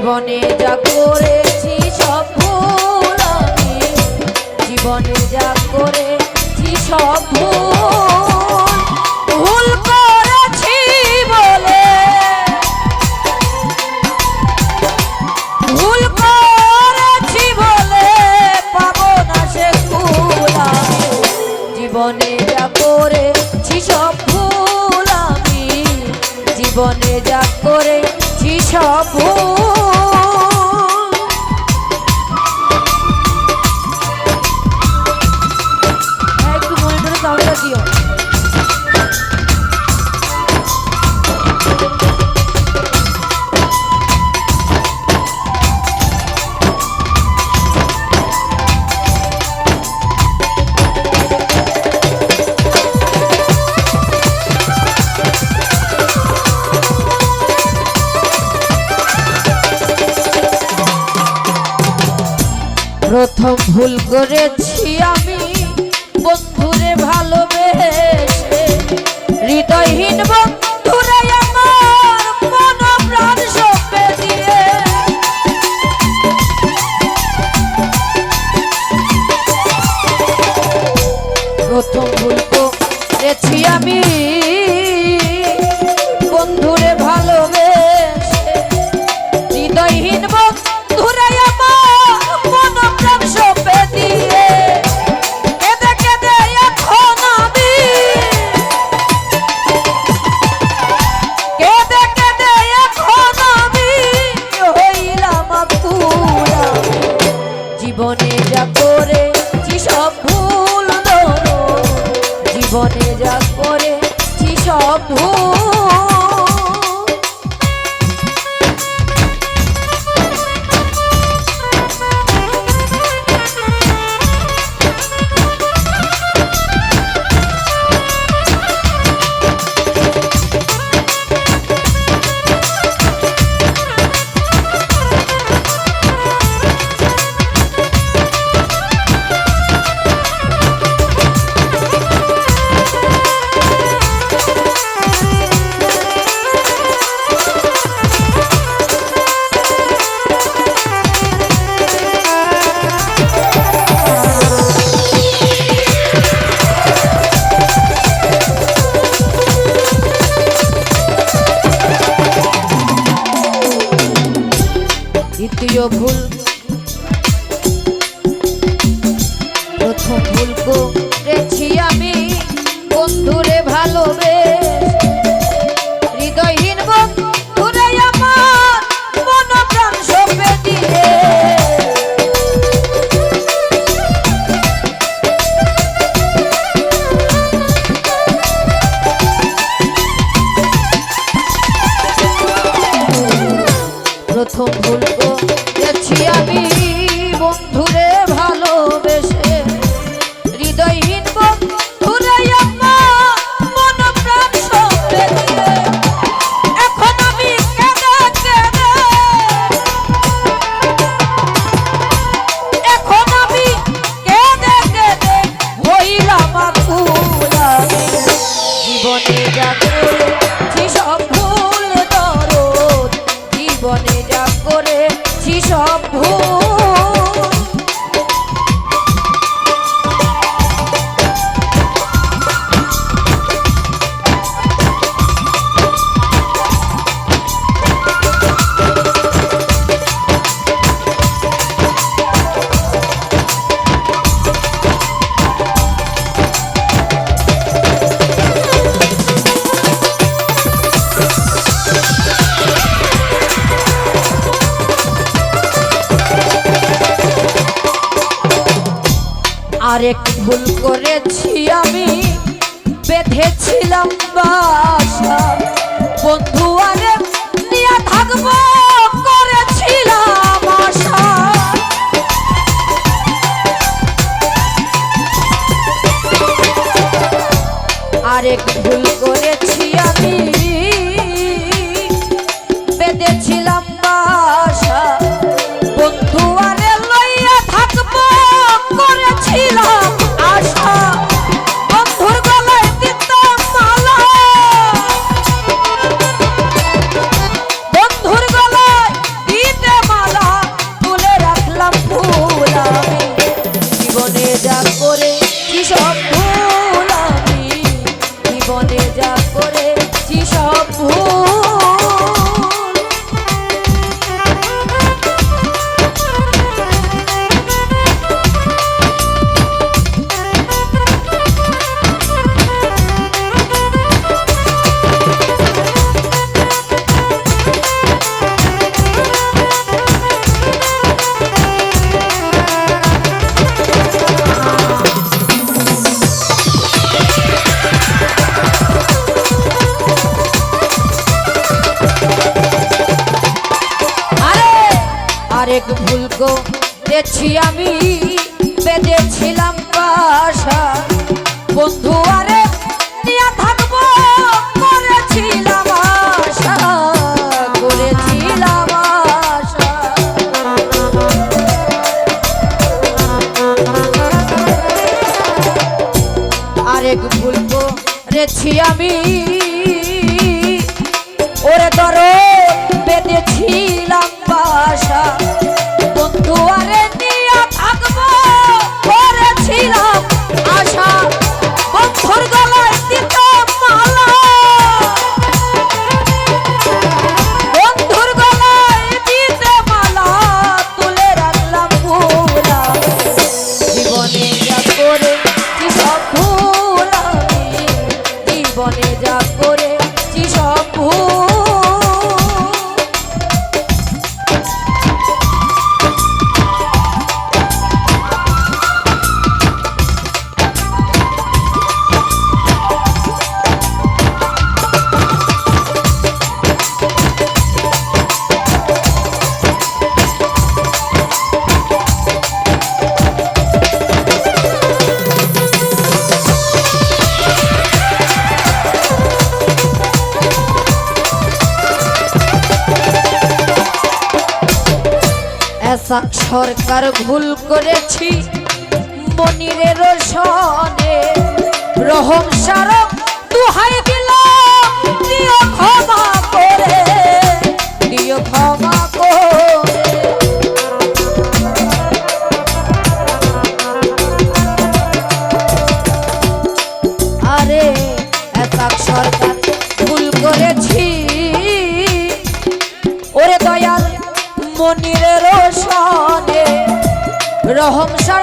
জীবনে যা করেছি সব ভুল আমি জীবনে যা করেছি সব ভুল। ভুল প্রথম ভুল করেছি। রেছি আমি বন্ধুরে ভালোবে হৃদয়হীন বন্ধুরে আমার প্রথম ভুলবো আরেক ভুল করেছি আমি। বেঁধেছিলাম বাসা। বন্ধু আরে নিয়ে থাকব, করেছিলাম আশা। আরেক ভুল করেছি অনেক ভুল করেছি আমি বেঁধেছিলাম বাসা বন্ধু আরে সরকার ভুল করেছি। মনিরের সনে রহম সারক রহম সার